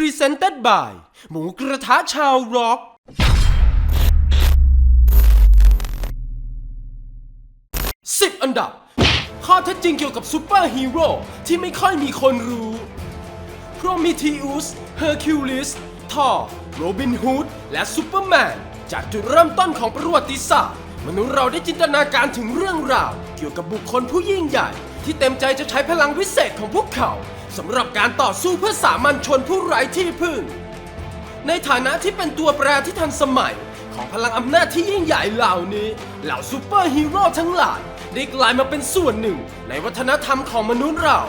Presented by หมูกระทะชาวร็อก 10 อันดับ ข้อเท็จจริงเกี่ยวกับซูเปอร์ฮีโร่ที่ไม่ค่อยมีคนรู้โ r o m e t h e u s Hercules Thor Robin Hood และซูเปอร์แมน จากจุดเริ่มต้นของประวัติศาสตร์ มนุษย์เราได้จินตนาการถึงเรื่องราว เกี่ยวกับบุคคลผู้ยิ่งใหญ่ ที่เต็มใจจะใช้พลังวิเศษของพวกเขา สำหรับการต่อสู้เพื่อสามัญชนผู้ไร้ที่พึ่ง ในฐานะที่เป็นตัวแปรที่ทันสมัยของพลังอำนาจที่ยิ่งใหญ่เหล่านี้ เหล่าซูเปอร์ฮีโร่ทั้งหลายได้กลายมาเป็นส่วนหนึ่ง ในวัฒนธรรมของมนุษย์เรา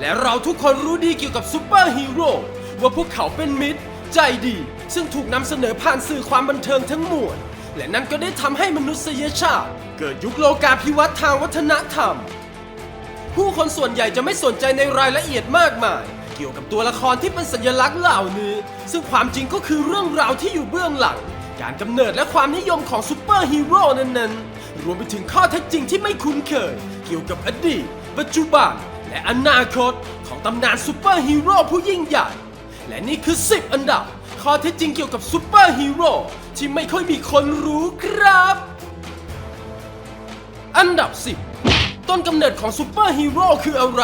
และเราทุกคนรู้ดีเกี่ยวกับซูเปอร์ฮีโร่ว่าพวกเขาเป็นมิตร ใจดี ซึ่งถูกนำเสนอผ่านสื่อความบันเทิงทั้งมวลและนั่นก็ได้ทำให้มนุษยชาติ เกิดยุคโลกาภิวัตน์ทางวัฒนธรรม ผู้คนส่วนใหญ่จะไม่สนใจในรายละเอียดมากมาย เกี่ยวกับตัวละครที่เป็นสัญลักษณ์เหล่านี้ ซึ่งความจริงก็คือเรื่องราวที่อยู่เบื้องหลัง การกำเนิดและความนิยมของซูเปอร์ฮีโร่นั้นๆ รวมไปถึงข้อเท็จจริงที่ไม่คุ้นเคย เกี่ยวกับอดีต ปัจจุบัน และอนาคต ของตำนานซูเปอร์ฮีโร่ผู้ยิ่งใหญ่ และนี่คือ 10 อันดับ ข้อเท็จจริงเกี่ยวกับซูเปอร์ฮีโร่ที่ไม่ค่อยมีคนรู้ครับ อันดับ 10 ต้นกำเนิดของซูเปอร์ฮีโร่คืออะไร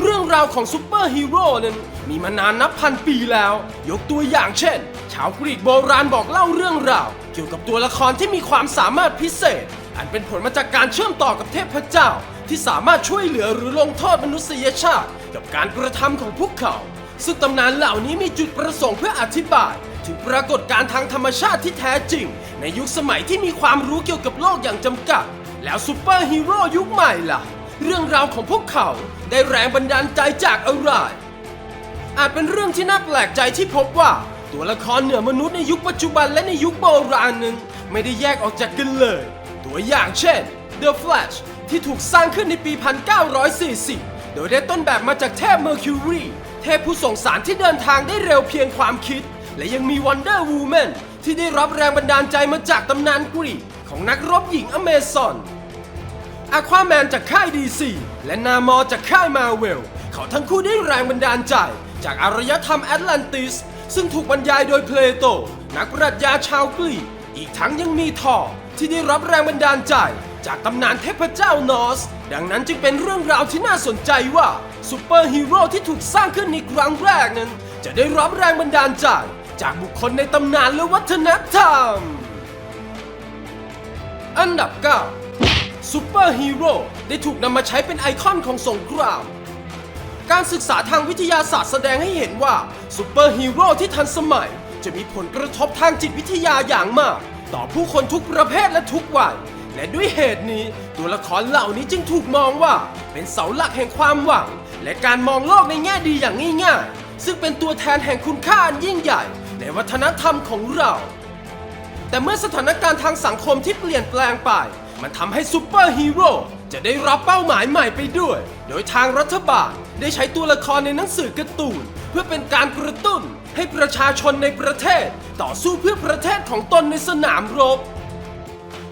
เรื่องราวของซูเปอร์ฮีโร่นั้นมีมานานนับพันปีแล้ว ยกตัวอย่างเช่น ชาวกรีกโบราณบอกเล่าเรื่องราว เกี่ยวกับตัวละครที่มีความสามารถพิเศษ อันเป็นผลมาจากการเชื่อมต่อกับเทพเจ้า ที่สามารถช่วยเหลือหรือลงโทษมนุษยชาติ กับการกระทำของพวกเขา ซึ่งตำนานเหล่านี้มีจุดประสงค์เพื่ออธิบายถึงปรากฏการณ์ทางธรรมชาติที่แท้จริง ในยุคสมัยที่มีความรู้เกี่ยวกับโลกอย่างจำกัด แล้วซูเปอร์ฮีโร่ยุคใหม่ล่ะ เรื่องราวของพวกเขาได้แรงบันดาลใจจากอะไร อาจเป็นเรื่องที่น่าแปลกใจที่พบว่าตัวละครเหนือมนุษย์ในยุคปัจจุบันและในยุคโบราณนั้นไม่ได้แยกออกจากกันเลย ตัวอย่างเช่น The Flash ที่ถูกสร้างขึ้นในปี 1940 โดยได้ต้นแบบมาจากเทพ Mercury เทพผู้ส่งสารที่เดินทางได้เร็วเพียงความคิด และยังมี Wonder Woman ที่ได้รับแรงบันดาลใจมาจากตำนานกรีก ของนักรบหญิงอเมซอนอะควาแมนจากค่ายดีซีและนามอจากค่ายมาเวล เขาทั้งคู่ได้แรงบันดาลใจ จากอารยธรรมแอตแลนติส ซึ่งถูกบรรยายโดยเพลโต นักปรัชญาชาวกรีกอีกทั้งยังมีทอที่ได้รับแรงบันดาลใจ จากตำนานเทพเจ้านอส ดังนั้นจึงเป็นเรื่องราวที่น่าสนใจว่าซูเปอร์ฮีโร่ที่ถูกสร้างขึ้นในครั้งแรกนั้น จะได้รับแรงบันดาลใจ จากบุคคลในตำนานและวัฒนธรรม อันดับ 9ซูเปอร์ฮีโร่ได้ถูกนำมาใช้เป็นไอคอนของสงคราม การศึกษาทางวิทยาศาสตร์แสดงให้เห็นว่าซูเปอร์ฮีโร่ที่ทันสมัย จะมีผลกระทบทางจิตวิทยาอย่างมาก ต่อผู้คนทุกประเภทและทุกวัยและด้วยเหตุนี้ตัวละครเหล่านี้จึงถูกมองว่า เป็นเสาหลักแห่งความหวัง และการมองโลกในแง่ดีอย่างง่ายๆ ซึ่งเป็นตัวแทนแห่งคุณค่าอันยิ่งใหญ่ ในวัฒนธรรมของเรา แต่เมื่อสถานการณ์ทางสังคมที่เปลี่ยนแปลงไป มันทำให้ซูเปอร์ฮีโร่จะได้รับเป้าหมายใหม่ไปด้วย โดยทางรัฐบาลได้ใช้ตัวละครในหนังสือการ์ตูน เพื่อเป็นการกระตุ้น ให้ประชาชนในประเทศ ต่อสู้เพื่อประเทศของตนในสนามรบ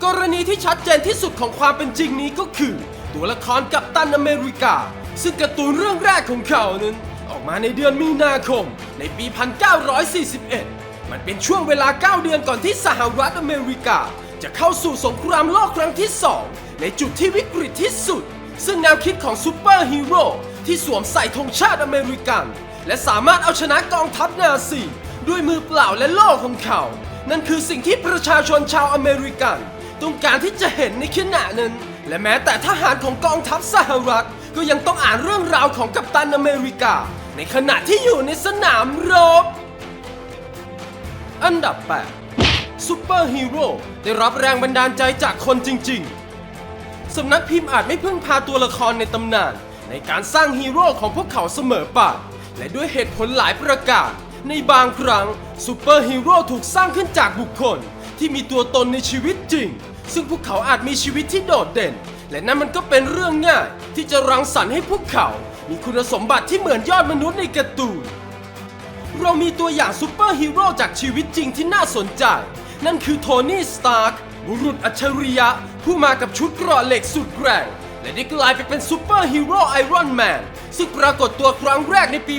กรณีที่ชัดเจนที่สุดของความเป็นจริงนี้ก็คือ ตัวละครกัปตันอเมริกา ซึ่งการ์ตูนเรื่องแรกของเขานั้น ออกมาในเดือนมีนาคมในปี 1941 มันเป็นช่วงเวลา 9 เดือนก่อนที่สหรัฐอเมริกา จะเข้าสู่สงครามโลกครั้งที่ 2 ในจุดที่วิกฤตที่สุด ซึ่งแนวคิดของซูเปอร์ฮีโร่ที่สวมใส่ธงชาติอเมริกัน และสามารถเอาชนะกองทัพนาซี ด้วยมือเปล่าและโล่ของเขา นั่นคือสิ่งที่ประชาชนชาวอเมริกัน ต้องการที่จะเห็นในขณะนั้น และแม้แต่ทหารของกองทัพสหรัฐ ก็ยังต้องอ่านเรื่องราวของกัปตันอเมริกา ในขณะที่อยู่ในสนามรบ อันดับ 8 ซูเปอร์ฮีโร่ได้รับแรงบันดาลใจจากคนจริง ๆ สำนักพิมพ์อาจไม่พึ่งพาตัวละครในตำนาน ในการสร้างฮีโร่ของพวกเขาเสมอไป และด้วยเหตุผลหลายประการในบางครั้งซูเปอร์ฮีโร่ถูกสร้างขึ้นจากบุคคล ที่มีตัวตนในชีวิตจริง ซึ่งพวกเขาอาจมีชีวิตที่โดดเด่น และนั่นมันก็เป็นเรื่องง่าย ที่จะรังสรรค์ให้พวกเขา มีคุณสมบัติที่เหมือนยอดมนุษย์ในการ์ตูน เรามีตัวอย่างซูเปอร์ฮีโร่จากชีวิตจริงที่น่าสนใจ นั่นคือโทนี่ สตาร์กบุรุษอัจฉริยะ ผู้มากับชุดเกราะเหล็กสุดแกร่ง และได้กลายไปเป็นซูเปอร์ฮีโร่ไอรอนแมนซึ่งปรากฏตัวครั้งแรกในปี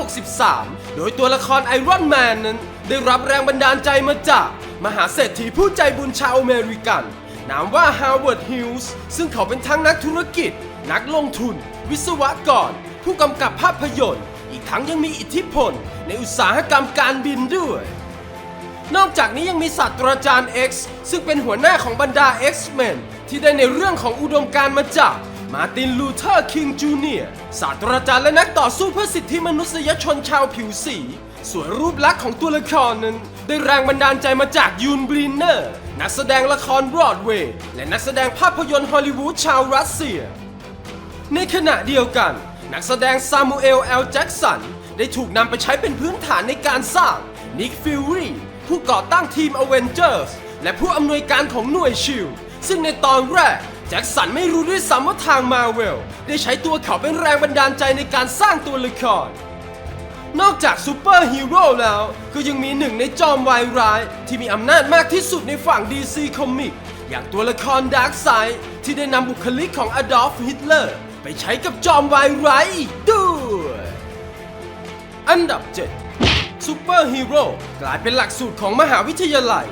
1963 โดยตัวละครไอรอนแมนนั้นได้รับแรงบันดาลใจมาจาก มหาเศรษฐีผู้ใจบุญชาวอเมริกัน นามว่าฮาวเวิร์ดฮิลส์ซึ่งเขาเป็นทั้งนักธุรกิจ นักลงทุน วิศวกร ผู้กำกับภาพยนตร์ ทั้งยังมีอิทธิพลในอุตสาหกรรมการบินด้วย นอกจากนี้ยังมีศาสตราจารย์ X ซึ่งเป็นหัวหน้าของบรรดา X-Men ที่ได้ในเรื่องของอุดมการณ์มาจากมาตินลูเทอร์คิงจูเนียร์ศาสตราจารย์และนักต่อสู้เพื่อสิทธิมนุษยชนชาวผิวสีส่วนรูปลักษณ์ของตัวละครนั้น ได้แรงบันดาลใจมาจากยูนบรินเนอร์ นักแสดงละครบรอดเวย์และนักแสดงภาพยนตร์ฮอลลีวูดชาวรัสเซีย ในขณะเดียวกัน นักแสดงซามูเอลแอลแจ็กสัน ได้ถูกนำไปใช้เป็นพื้นฐานในการสร้างนิกฟิลรีผู้ก่อตั้งทีม Avengers และผู้อำนวยการของหน่วยชิลซึ่งในตอนแรก แจ็กสันไม่รู้ด้วยซ้ำว่าทางมาเวล ได้ใช้ตัวเขาเป็นแรงบันดาลใจในการสร้างตัวละคร นอกจากซูเปอร์ฮีโร่แล้ว ก็ยังมีหนึ่งในจอมวายร้าย ที่มีอำนาจมากที่สุดในฝั่ง DC Comic อย่างตัวละครดาร์กไซด์ที่ได้นำบุคลิกของอดอล์ฟฮิตเลอร์ ใช้กับจอมวายร้ายด้วย อันดับ 7 ซูเปอร์ฮีโร่กลายเป็นหลักสูตรของมหาวิทยาลัย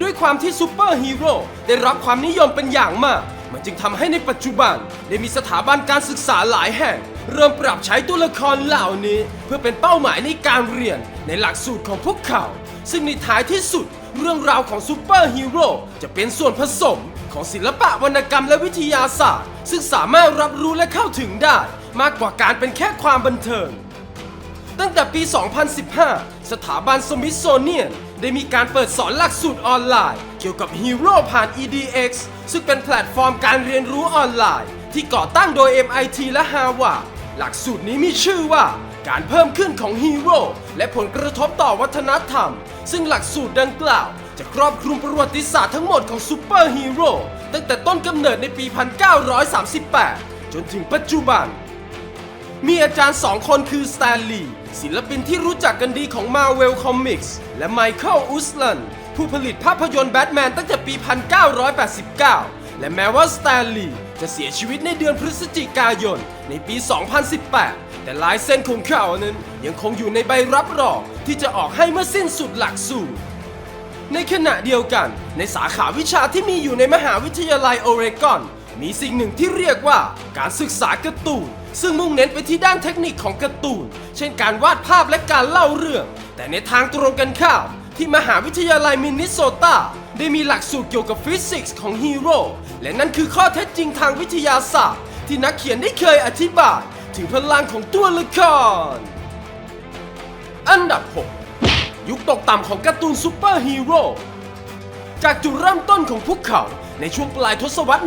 ด้วยความที่ซูเปอร์ฮีโร่ได้รับความนิยมเป็นอย่างมาก มันจึงทำให้ในปัจจุบัน ได้มีสถาบันการศึกษาหลายแห่ง เริ่มปรับใช้ตัวละครเหล่านี้ เพื่อเป็นเป้าหมายในการเรียนในหลักสูตรของพวกเขา ซึ่งในท้ายที่สุดเรื่องราวของซูเปอร์ฮีโร่จะเป็นส่วนผสม ของศิลปะวรรณกรรมและวิทยาศาสตร์ ซึ่งสามารถรับรู้และเข้าถึงได้ มากกว่าการเป็นแค่ความบันเทิง ตั้งแต่ปี 2015 สถาบันสมิธโซเนียน ได้มีการเปิดสอนหลักสูตรออนไลน์ เกี่ยวกับฮีโร่ผ่าน EDX ซึ่งเป็นแพลตฟอร์มการเรียนรู้ออนไลน์ ที่ก่อตั้งโดย MIT และ Harvard หลักสูตรนี้มีชื่อว่าการเพิ่มขึ้นของฮีโร่และผลกระทบต่อวัฒนธรรม ซึ่งหลักสูตรดังกล่าว จะครอบคลุมประวัติศาสตร์ทั้งหมดของซูเปอร์ฮีโร่ตั้งแต่ต้นกำเนิดในปี 1938 จนถึงปัจจุบัน มีอาจารย์สองคนคือสแตนลีย์ศิลปินที่รู้จักกันดีของ Marvel Comics และไมเคิลอุสลันผู้ผลิตภาพยนตร์แบทแมนตั้งแต่ปี 1989 และแม้ว่าสแตนลีย์จะเสียชีวิตในเดือนพฤศจิกายน ในปี 2018 แต่ลายเส้นของเขานั้นยังคงอยู่ในใบรับรองที่จะออกให้เมื่อสิ้นสุดหลักสูตร ในขณะเดียวกัน ในสาขาวิชาที่มีอยู่ในมหาวิทยาลัยโอเรกอน มีสิ่งหนึ่งที่เรียกว่าการศึกษาการ์ตูน ซึ่งมุ่งเน้นไปที่ด้านเทคนิคของการ์ตูน เช่นการวาดภาพและการเล่าเรื่อง แต่ในทางตรงกันข้ามที่มหาวิทยาลัยมินนิโซตาได้มีหลักสูตรเกี่ยวกับฟิสิกส์ของฮีโร่และนั่นคือข้อเท็จจริงทางวิทยาศาสตร์ ที่นักเขียนได้เคยอธิบาย ถึงพลังของตัวละคร อันดับ 6 ยุคตกต่ำของการ์ตูนซูเปอร์ฮีโร่จากจุดเริ่มต้นของพวกเขาในช่วงปลายทศวรรษ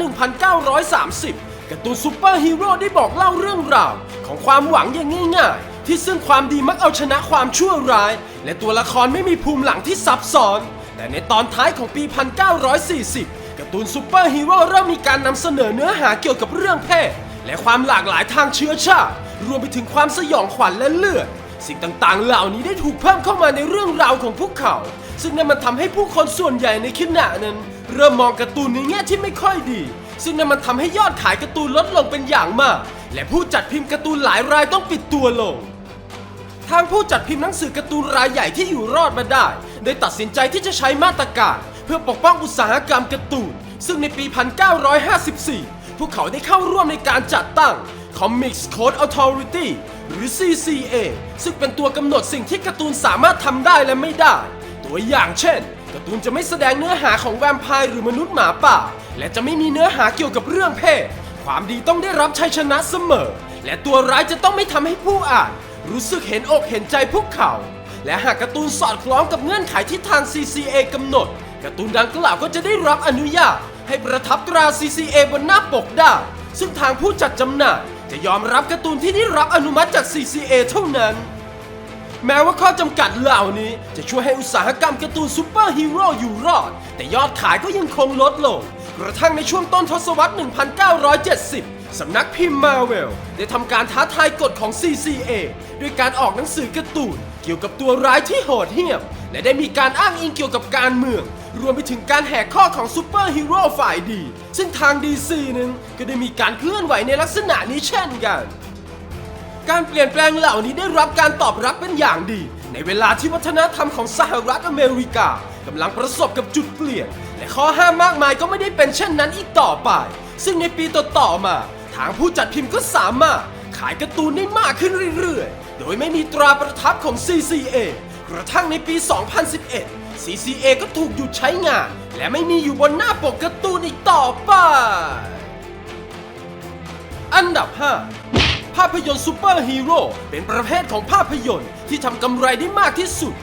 1930 การ์ตูนซูเปอร์ฮีโร่ได้บอกเล่าเรื่องราว ของความหวังอย่างง่ายๆ ที่ซึ่งความดีมักเอาชนะความชั่วร้าย และตัวละครไม่มีภูมิหลังที่ซับซ้อน แต่ในตอนท้ายของปี 1940 การ์ตูนซูเปอร์ฮีโร่เริ่มมีการนำเสนอเนื้อหาเกี่ยวกับเรื่องเพศ และความหลากหลายทางเชื้อชาติ รวมไปถึงความสยองขวัญและเลือด สิ่งต่างๆ เหล่านี้ได้ถูกเพิ่มเข้ามาในเรื่องราวของพวกเขา ซึ่งนั่นมันทำให้ผู้คนส่วนใหญ่ในขณะนั้น เริ่มมองการ์ตูนในแง่ที่ไม่ค่อยดี ซึ่งนั่นมันทำให้ยอดขายการ์ตูนลดลงเป็นอย่างมาก และผู้จัดพิมพ์การ์ตูนหลายรายต้องปิดตัวลง ทางผู้จัดพิมพ์หนังสือการ์ตูนรายใหญ่ที่อยู่รอดมาได้ได้ตัดสินใจที่จะใช้มาตรการ เพื่อปกป้องอุตสาหกรรมการ์ตูนซึ่งในปี 1954 พวกเขาได้เข้าร่วมในการจัดตั้ง Comics Code Authority หรือ CCA ซึ่งเป็นตัวกำหนดสิ่งที่การ์ตูนสามารถทำได้และไม่ได้ ตัวอย่างเช่นการ์ตูนจะไม่แสดงเนื้อหาของแวมไพร์หรือมนุษย์หมาป่า และจะไม่มีเนื้อหาเกี่ยวกับเรื่องเพศ ความดีต้องได้รับชัยชนะเสมอ และตัวร้ายจะต้องไม่ทำให้ผู้อ่าน รู้สึกเห็นอกเห็นใจพวกเขา และหากการ์ตูนสอดคล้องกับเงื่อนไขที่ทาง CCA กำหนดการ์ตูนดังกล่าวก็จะได้รับอนุญาตให้ประทับตรา CCA บนหน้าปกได้ ซึ่งทางผู้จัดจำหน่าย จะยอมรับการ์ตูนที่ได้รับอนุมัติจาก CCA เท่านั้น แม้ว่าข้อจำกัดเหล่านี้จะช่วยให้อุตสาหกรรมการ์ตูนซูเปอร์ฮีโร่อยู่รอด แต่ยอดขายก็ยังคงลดลง กระทั่งในช่วงต้นทศวรรษ 1970 สำนักพิมพ์มาเวลได้ทำการท้าทายกฎของ CCA ด้วยการออกหนังสือการ์ตูนเกี่ยวกับตัวร้ายที่โหดเหี้ยม และได้มีการอ้างอิงเกี่ยวกับการเมือง รวมไปถึงการแหกข้อของซูเปอร์ฮีโร่ฝ่ายดี ซึ่งทาง DC นั้นก็ได้มีการเคลื่อนไหวในลักษณะนี้เช่นกัน การเปลี่ยนแปลงเหล่านี้ได้รับการตอบรับเป็นอย่างดี ในเวลาที่วัฒนธรรมของสหรัฐอเมริกากำลังประสบกับจุดเปลี่ยน และข้อห้ามมากมายก็ไม่ได้เป็นเช่นนั้นอีกต่อไป ซึ่งในปีต่อๆมา ทางผู้จัดพิมพ์ก็สามารถขายการ์ตูนได้มากขึ้นเรื่อยๆ โดยไม่มีตราประทับของ CCA กระทั่งในปี 2011 CCA ก็ถูกหยุดใช้งาน และไม่มีอยู่บนหน้าปกการ์ตูนอีกต่อไป อันดับ 5 ภาพยนตร์ซูเปอร์ฮีโร่เป็นประเภทของภาพยนตร์ที่ทำกำไรได้มากที่สุด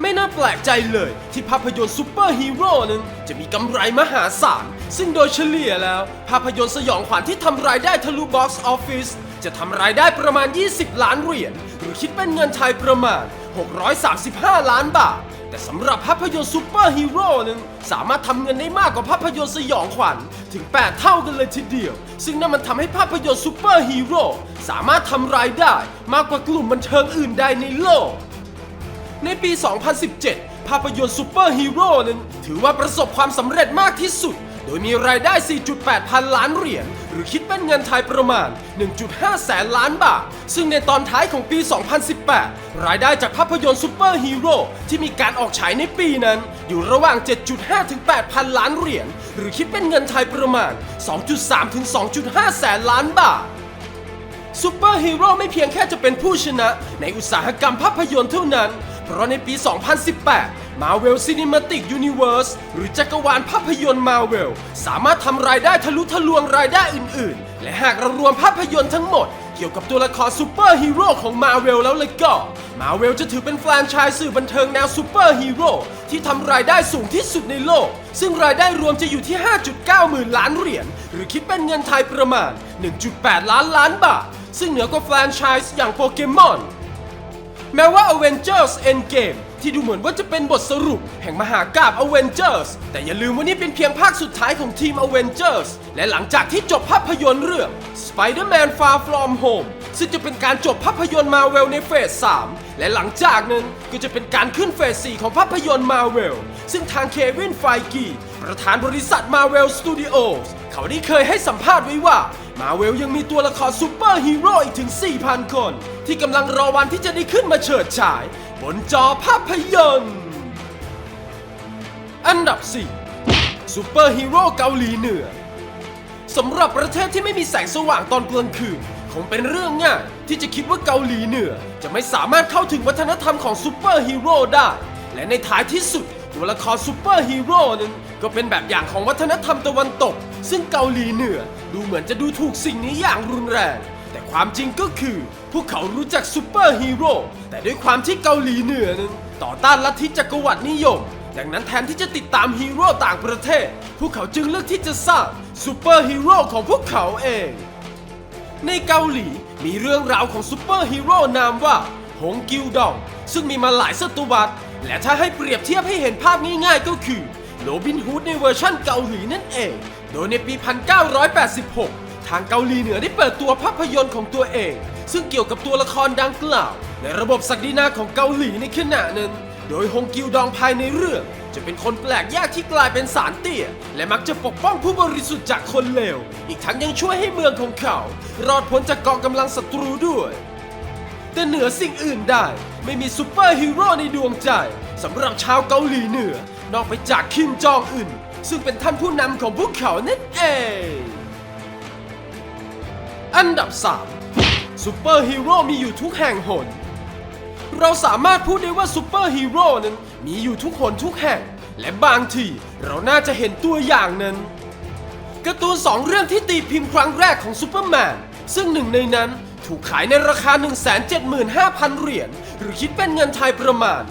ไม่น่าแปลกใจเลยที่ภาพยนตร์ซูเปอร์ฮีโร่นั้นจะมีกำไรมหาศาล ซึ่งโดยเฉลี่ยแล้ว ภาพยนตร์สยองขวัญที่ทำรายได้ทะลุบ็อกซ์ออฟฟิศจะทำรายได้ประมาณ 20 ล้านเหรียญ หรือคิดเป็นเงินไทยประมาณ 635 ล้านบาท แต่สำหรับภาพยนตร์ซูเปอร์ฮีโร่นั้นสามารถทำเงินได้มากกว่าภาพยนตร์สยองขวัญถึง 8 เท่ากันเลยทีเดียว ซึ่งนั่นมันทำให้ภาพยนตร์ซูเปอร์ฮีโร่สามารถทำรายได้มากกว่ากลุ่มบันเทิงอื่นใดในโลก ในปี 2017 ภาพยนตร์ซูเปอร์ฮีโร่นั้นถือว่าประสบความสำเร็จมากที่สุด โดยมีรายได้ 4.8 พันล้านเหรียญ หรือคิดเป็นเงินไทยประมาณ 1.5 แสนล้านบาท ซึ่งในตอนท้ายของปี 2018 รายได้จากภาพยนตร์ซูเปอร์ฮีโร่ที่มีการออกฉายในปีนั้น อยู่ระหว่าง 7.5 ถึง 8 พันล้านเหรียญ หรือคิดเป็นเงินไทยประมาณ 2.3 ถึง 2.5 แสนล้านบาทซูเปอร์ฮีโร่ไม่เพียงแค่จะเป็นผู้ชนะในอุตสาหกรรมภาพยนตร์เท่านั้น เพราะในปี 2018 Marvel Cinematic Universe หรือจักรวาลภาพยนตร์ Marvel สามารถทำรายได้ทะลุทะลวงรายได้อื่น ๆ และหากเรารวมภาพยนตร์ทั้งหมด เกี่ยวกับตัวละครซูเปอร์ฮีโร่ของ Marvel แล้วเลยก็ Marvel จะถือเป็นแฟรนไชส์สื่อบันเทิงแนวซูเปอร์ฮีโร่ที่ทำรายได้สูงที่สุดในโลก ซึ่งรายได้รวมจะอยู่ที่ 5.9 หมื่นล้านเหรียญหรือคิดเป็นเงินไทยประมาณ 1.8 ล้านล้านบาท ซึ่งเหนือกว่าแฟรนไชส์อย่างโปเกมอนแม้ว่า Avengers Endgame ที่ดูเหมือนว่าจะเป็นบทสรุป แห่งมหากาบ Avengers แต่อย่าลืมว่านี่เป็นเพียงภาคสุดท้ายของทีม Avengers และหลังจากที่จบภาพยนตร์เรื่อง Spider-Man Far From Home ซึ่งจะเป็นการจบภาพยนตร์ Marvel ในเฟส 3 และหลังจากนั้นก็จะเป็นการขึ้นเฟส 4 ของภาพยนตร์ Marvel ซึ่งทางเควินไฟกีประธานบริษัท Marvel Studios เขาได้เคยให้สัมภาษณ์ไว้ว่า มาเวลยังมีตัวละครซูเปอร์ฮีโร่อีกถึง 4,000 คน ที่กำลังรอวันที่จะได้ขึ้นมาเฉิดฉาย บนจอภาพยนตร์ อันดับ 4 ซูเปอร์ฮีโร่เกาหลีเหนือสำหรับประเทศที่ไม่มีแสงสว่างตอนกลางคืนคงเป็นเรื่องง่ายที่จะคิดว่าเกาหลีเหนือ จะไม่สามารถเข้าถึงวัฒนธรรมของซูเปอร์ฮีโร่ได้ และในท้ายที่สุด ตัวละครซูเปอร์ฮีโร่นั้นก็เป็นแบบอย่างของวัฒนธรรมตะวันตก ซึ่งเกาหลีเหนือดูเหมือนจะดูถูกสิ่งนี้อย่างรุนแรง แต่ความจริงก็คือ พวกเขารู้จักซูเปอร์ฮีโร่แต่ด้วยความที่เกาหลีเหนือนั้นต่อต้านลัทธิจักรวรรดินิยม ดังนั้นแทนที่จะติดตามฮีโร่ต่างประเทศ พวกเขาจึงเลือกที่จะสร้างซูเปอร์ฮีโร่ของพวกเขาเอง ในเกาหลีมีเรื่องราวของซูเปอร์ฮีโร่นามว่าฮงกิวดอง ซึ่งมีมาหลายศตวรรษ และถ้าให้เปรียบเทียบให้เห็นภาพง่ายๆก็คือโรบินฮูดในเวอร์ชั่นเกาหลีนั่นเอง โดยในปี 1986 ทางเกาหลีเหนือได้เปิดตัวภาพยนตร์ของตัวเอง ซึ่งเกี่ยวกับตัวละครดังกล่าว ในระบบศักดินาของเกาหลีในขณะนั้น โดยฮงกิวดองภายในเรื่อง จะเป็นคนแปลกแยกที่กลายเป็นสารเตี้ย และมักจะปกป้องผู้บริสุทธิ์จากคนเลว อีกทั้งยังช่วยให้เมืองของเขา รอดพ้นจากกองกำลังศัตรูด้วย แต่เหนือสิ่งอื่นได้ ไม่มีซูเปอร์ฮีโร่ในดวงใจสำหรับชาวเกาหลีเหนือ นอกไปจากคิมจองอึนซึ่งเป็นท่านผู้นำของพวกเขานั่นเอง อันดับ 3ซูเปอร์ฮีโร่มีอยู่ทุกแห่งหน เราสามารถพูดได้ว่าซูเปอร์ฮีโร่นั้นมีอยู่ทุกหนทุกแห่ง และบางทีเราน่าจะเห็นตัวอย่างนั้นการ์ตูนสองเรื่องที่ตีพิมพ์ครั้งแรกของซูเปอร์แมนซึ่งหนึ่งในนั้น ถูกขายในราคา 175,000 เหรียญ หรือคิดเป็นเงินไทยประมาณ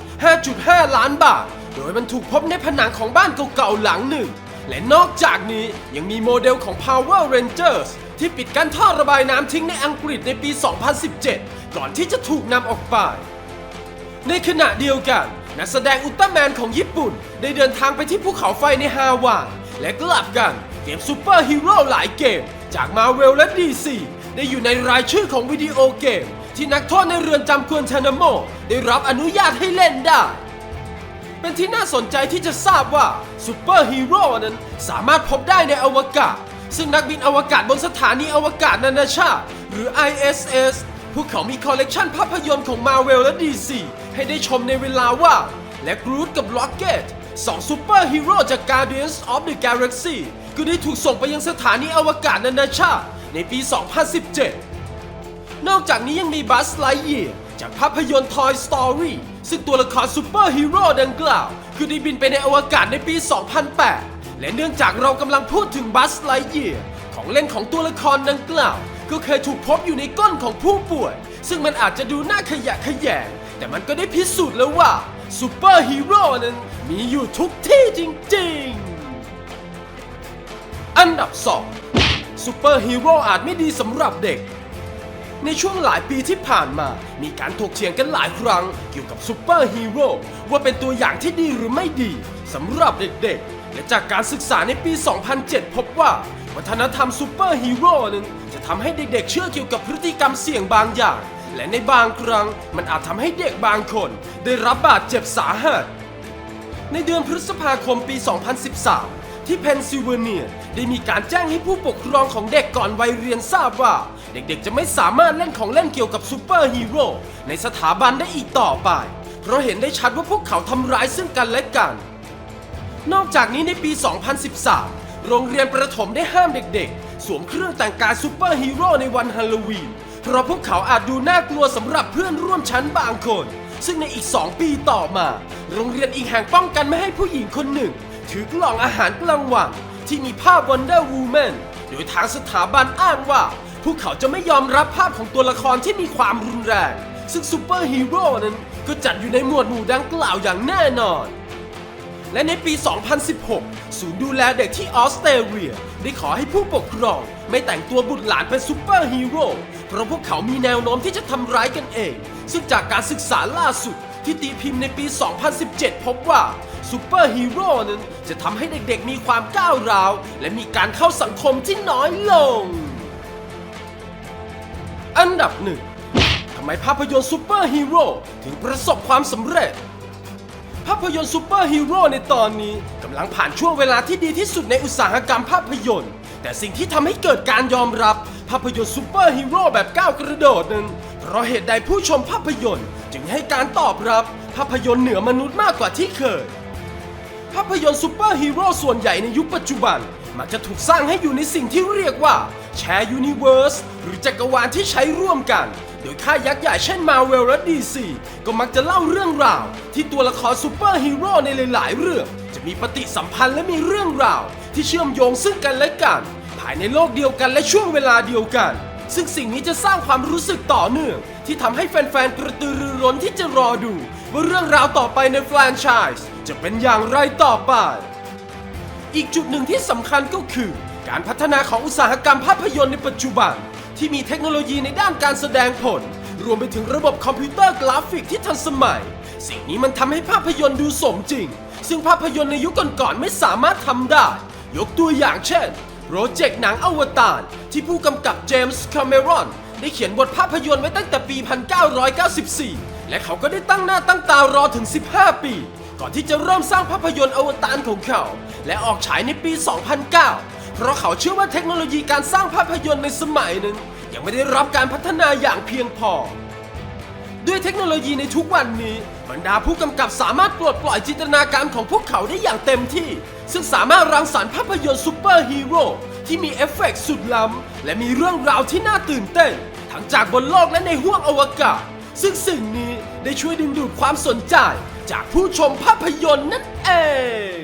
5.5 ล้านบาท โดยมันถูกพบในผนังของบ้านเก่าๆหลังหนึ่ง และนอกจากนี้ยังมีโมเดลของ Power Rangers ที่ปิดกั้นท่อระบายน้ำทิ้งในอังกฤษในปี 2017 ก่อนที่จะถูกนำออกไป ในขณะเดียวกัน นักแสดงอุลตร้าแมนของญี่ปุ่น ได้เดินทางไปที่ภูเขาไฟในฮาวาย และกลับกันเกมซูเปอร์ฮีโร่หลายเกม จากมาเวลและ DC ได้อยู่ในรายชื่อของวิดีโอเกม ที่นักโทษในเรือนจำควนเทนาโม ได้รับอนุญาตให้เล่นได้ เป็นที่น่าสนใจที่จะทราบว่าซูเปอร์ฮีโร่นั้นสามารถพบได้ในอวกาศ ซึ่งนักบินอวกาศบนสถานีอวกาศนานาชาติ หรือ ISS พวกเขามีคอลเลกชันภาพยนตร์ของ Marvel และ DC ให้ได้ชมในเวลาว่างและกรูดกับ Rocket สองซูเปอร์ฮีโร่จาก Guardians of the Galaxy ก็ได้ถูกส่งไปยังสถานีอวกาศนานาชาติ ในปี 2017 นอกจากนี้ยังมีบัสไลเยียจากภาพยนตร์ Toy Story ซึ่งตัวละครซูเปอร์ฮีโร่ดังกล่าว คือได้บินไปในอวกาศในปี 2008 และเนื่องจากเรากำลังพูดถึงบัสไลเยียของเล่นของตัวละครดังกล่าว ก็เคยถูกพบอยู่ในก้นของผู้ป่วย ซึ่งมันอาจจะดูน่าขยะแขยง แต่มันก็ได้พิสูจน์แล้วว่าซูเปอร์ฮีโร่นั้นมีอยู่ทุกที่จริงๆ อันดับ 2 ซูเปอร์ฮีโร่อาจไม่ดีสำหรับเด็ก ในช่วงหลายปีที่ผ่านมา มีการถกเถียงกันหลายครั้งเกี่ยวกับซูเปอร์ฮีโร่ว่าเป็นตัวอย่างที่ดีหรือไม่ดีสำหรับเด็กๆ และจากการศึกษาในปี 2007 พบว่า วัฒนธรรมซูเปอร์ฮีโร่นั้นจะทำให้เด็กๆ เชื่อเกี่ยวกับพฤติกรรมเสี่ยงบางอย่าง และในบางครั้งมันอาจทำให้เด็กบางคน ได้รับบาดเจ็บสาหัสในเดือนพฤษภาคมปี 2013 ที่เพนซิลเวเนีย ได้มีการแจ้งให้ผู้ปกครองของเด็กก่อนวัยเรียนทราบว่า เด็กๆจะไม่สามารถเล่นของเล่นเกี่ยวกับซูเปอร์ฮีโร่ในสถาบันได้อีกต่อไป เพราะเห็นได้ชัดว่าพวกเขาทำร้ายซึ่งกันและกัน นอกจากนี้ในปี 2013 โรงเรียนประถมได้ห้ามเด็กๆ สวมเครื่องแต่งกายซูเปอร์ฮีโร่ในวันฮาโลวีนเพราะพวกเขาอาจดูน่ากลัวสำหรับเพื่อนร่วมชั้นบางคน ซึ่งในอีก 2 ปีต่อมา โรงเรียนอีกแห่งป้องกันไม่ให้ผู้หญิงคนหนึ่ง ถือกล่องอาหารกลางวัน ที่มีภาพ Wonder Woman โดยทางสถาบันอ้างว่า พวกเขาจะไม่ยอมรับภาพของตัวละครที่มีความรุนแรง ซึ่งซูเปอร์ฮีโร่นั้นก็จัดอยู่ในหมวดหมู่ดังกล่าวอย่างแน่นอน และในปี 2016 ศูนย์ดูแลเด็กที่ออสเตรเลีย ได้ขอให้ผู้ปกครองไม่แต่งตัวบุตรหลานเป็นซูเปอร์ฮีโร่เพราะพวกเขามีแนวโน้มที่จะทำร้ายกันเอง ซึ่งจากการศึกษาล่าสุดที่ตีพิมพ์ในปี 2017 พบว่า ซูเปอร์ฮีโร่นั้นจะทำให้เด็กๆมีความก้าวร้าว และมีการเข้าสังคมที่น้อยลง อันดับหนึ่งทำไมภาพยนตร์ซูเปอร์ฮีโร่ถึงประสบความสำเร็จ ภาพยนตร์ซูเปอร์ฮีโร่ในตอนนี้กำลังผ่านช่วงเวลาที่ดีที่สุดในอุตสาหกรรมภาพยนตร์ แต่สิ่งที่ทำให้เกิดการยอมรับ ภาพยนตร์ซูเปอร์ฮีโร่แบบก้าวกระโดดนั้น เพราะเหตุใดผู้ชมภาพยนตร์ จึงให้การตอบรับภาพยนตร์เหนือมนุษย์มากกว่าที่เคย ภาพยนตร์ซูเปอร์ฮีโร่ส่วนใหญ่ในยุคปัจจุบัน มักจะถูกสร้างให้อยู่ในสิ่งที่เรียกว่าแชร์ยูนิเว r ร์สหรือจักรวาลที่ใช้ร่วมกัน โดยค่ายยักษ์ใหญ่เช่นมาเวลและดีซีก็มักจะเล่าเรื่องราว ที่ตัวละครซูเปอร์ฮีโร่ในหลายๆ เรื่อง จะมีปฏิสัมพันธ์และมีเรื่องราว ที่เชื่อมโยงซึ่งกันและกัน ภายในโลกเดียวกันและช่วงเวลาเดียวกันซึ่งสิ่งนี้จะสร้างความรู้สึกต่อเนื่อง ที่ทำให้แฟนๆ กระตือรือร้นที่จะรอดู ว่าเรื่องราวต่อไปในแฟรนไชส์ จะเป็นอย่างไรต่อไป อีกจุดหนึ่งที่สำคัญก็คือ การพัฒนาของอุตสาหกรรมภาพยนตร์ในปัจจุบัน ที่มีเทคโนโลยีในด้านการแสดงผล รวมไปถึงระบบคอมพิวเตอร์กราฟิกที่ทันสมัย สิ่งนี้มันทำให้ภาพยนตร์ดูสมจริง ซึ่งภาพยนตร์ในยุคก่อนๆไม่สามารถทำได้ ยกตัวอย่างเช่นโปรเจกต์หนังอวตาร ที่ผู้กำกับเจมส์คาเมรอนได้เขียนบทภาพยนตร์ไว้ตั้งแต่ปี 1994 และเขาก็ได้ตั้งหน้าตั้งตารอถึง 15 ปี ก่อนที่จะเริ่มสร้างภาพยนตร์อวตารของเขา และออกฉายในปี 2009 เพราะเขาเชื่อว่าเทคโนโลยีการสร้างภาพยนตร์ในสมัยนั้นยังไม่ได้รับการพัฒนาอย่างเพียงพอ ด้วยเทคโนโลยีในทุกวันนี้ บรรดาผู้กำกับสามารถปลดปล่อยจินตนาการของพวกเขาได้อย่างเต็มที่ ซึ่งสามารถรังสรรค์ภาพยนตร์ซูเปอร์ฮีโร่ที่มีเอฟเฟกต์สุดล้ำ และมีเรื่องราวที่น่าตื่นเต้น ทั้งจากบนโลกและในห้วงอวกาศ ซึ่งสิ่งนี้ได้ช่วยดึงดูดความสนใจ จากผู้ชมภาพยนตร์นั่นเอง